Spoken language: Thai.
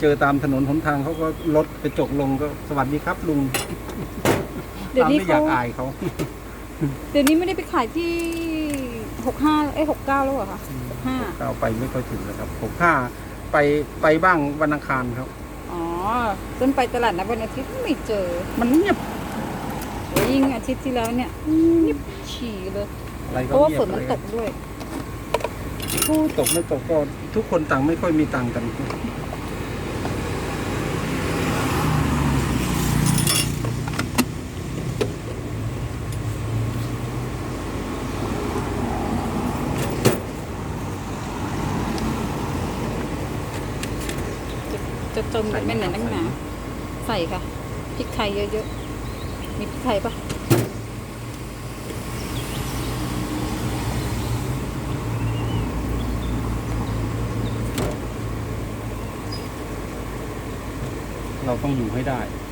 เจอตามถนนหนทางเขาก็ลดกระจกลงก็สวัสดีครับลุงเดี๋ยวนี้ไม่อยาเขากอายเขา เดี๋ยวนี้ไม่ได้ไปขายที่หกห้าเอ้หกเก้าแล้วเหรอคะหกห้าก้าวไปไม่ค่อยถึงแล้วครับผมค่าไปไปบ้างวันอังคารครับ อ๋อต้นไปตลาดนัดวันอาทิตย์ไม่เจอมันเงียบโอ้ยยิ่งอาทิตย์ที่แล้วเนี่ยเงียบฉี่เลย อะไรเพก็ราะว่าเงียฝบนมันเลยตกด้วยผู้ตกไม่ตกก็ทุกคนต่างไม่ค่อยมีตังค์กัน จะจะจมกับแม่ไหนนักหนาใส่ค่ะพริกไทยเยอะๆมีพริกไทยปะเราต้องอยู่ให้ได้อ